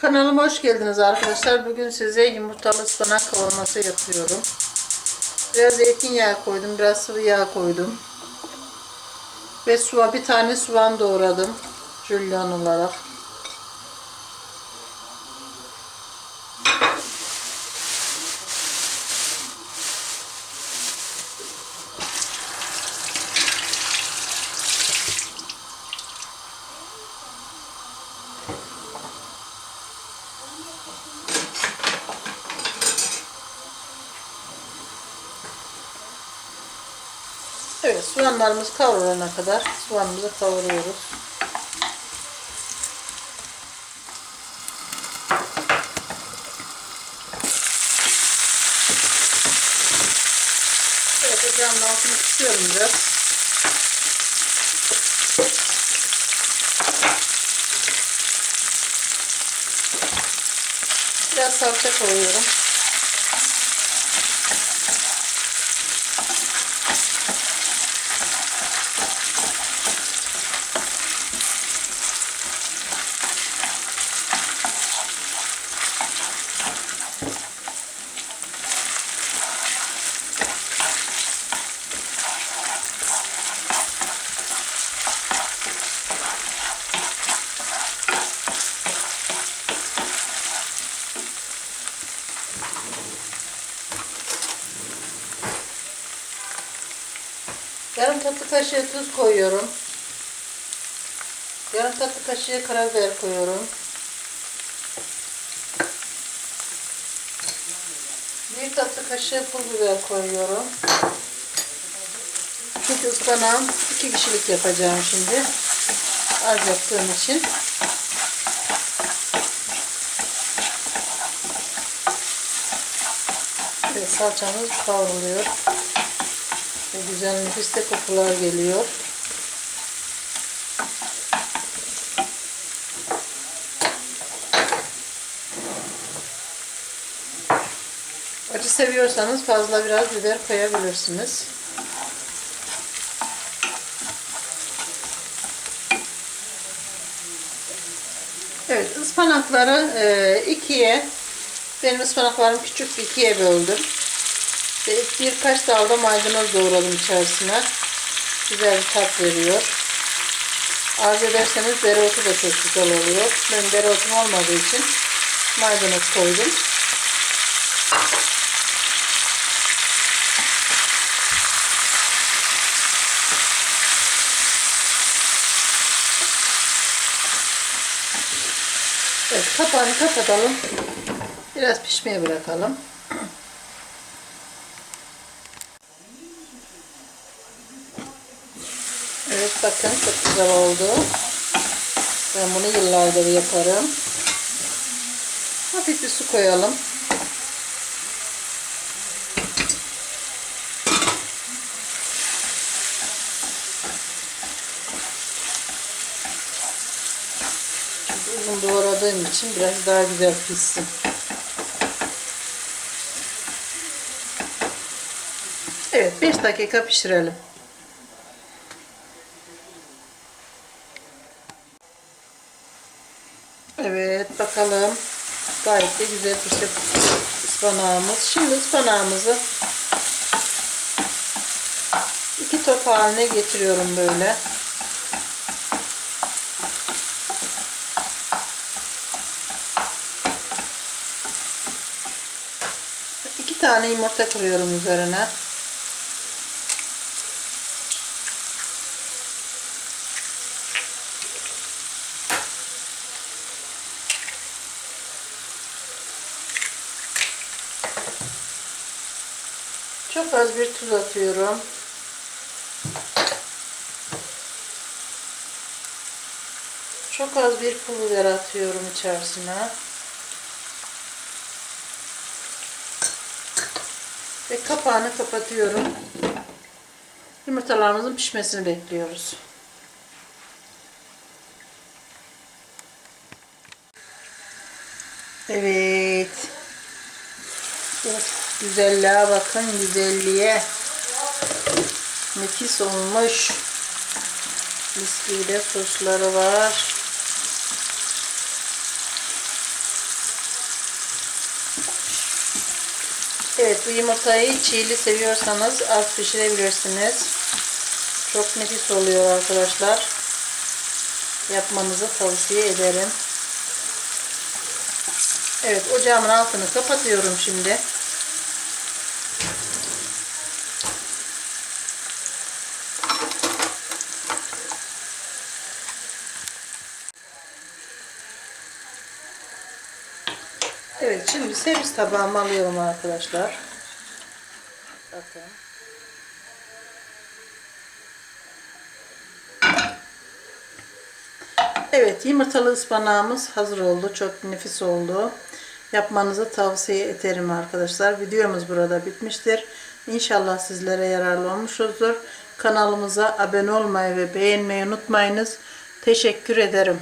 Kanalıma hoş geldiniz arkadaşlar. Bugün size yumurtalı ıspanak kavurması yapıyorum. Biraz zeytinyağı koydum, biraz sıvı yağ koydum. Ve suya bir tane soğan doğradım. Jülyen olarak. Evet soğanlarımız kavrulana kadar soğanımızı kavuruyoruz. Evet ocağın altını kısıyorum biraz. Biraz salça koyuyorum. Yarım tatlı kaşığı tuz koyuyorum. Yarım tatlı kaşığı karabiber koyuyorum. Bir tatlı kaşığı pul biber koyuyorum. Çünkü ıspanağım iki kişilik yapacağım şimdi. Az yaptığım için. Evet, salçamız kavruluyor. Ve güzel nefis de kokular geliyor. Acı seviyorsanız fazla biraz biber koyabilirsiniz. Evet ıspanakları e, ikiye benim ıspanaklarım küçük ikiye böldüm. Ve birkaç dalda maydanoz doğradım içerisine. Güzel bir tat veriyor. Arzu ederseniz dereotu da çok güzel oluyor. Ben dereotum olmadığı için maydanoz koydum. Evet, kapağını kapatalım. Biraz pişmeye bırakalım. Evet bakın çok güzel oldu. Ben bunu yıllardır yaparım. Hafif bir su koyalım. Uzun doğradığım için biraz daha güzel pişsin. Evet 5 dakika pişirelim. Evet bakalım. Gayet de güzel pişti ıspanağımız. Şimdi ıspanağımızı iki top haline getiriyorum böyle. İki tane yumurta kırıyorum üzerine. Çok az bir tuz atıyorum. Çok az bir pul biber atıyorum içerisine. Ve kapağını kapatıyorum. Yumurtalarımızın pişmesini bekliyoruz. Evet. Güzelliğe bakın güzelliğe. Nefis olmuş. Mis sosları var. Evet bu yumurtayı çiğli seviyorsanız az pişirebilirsiniz. Çok nefis oluyor arkadaşlar. Yapmanızı tavsiye ederim. Evet ocağımın altını kapatıyorum şimdi. Evet şimdi servis tabağıma alıyorum arkadaşlar. Bakın. Evet yumurtalı ıspanağımız hazır oldu. Çok nefis oldu. Yapmanızı tavsiye ederim arkadaşlar. Videomuz burada bitmiştir. İnşallah sizlere yararlı olmuşuzdur. Kanalımıza abone olmayı ve beğenmeyi unutmayınız. Teşekkür ederim.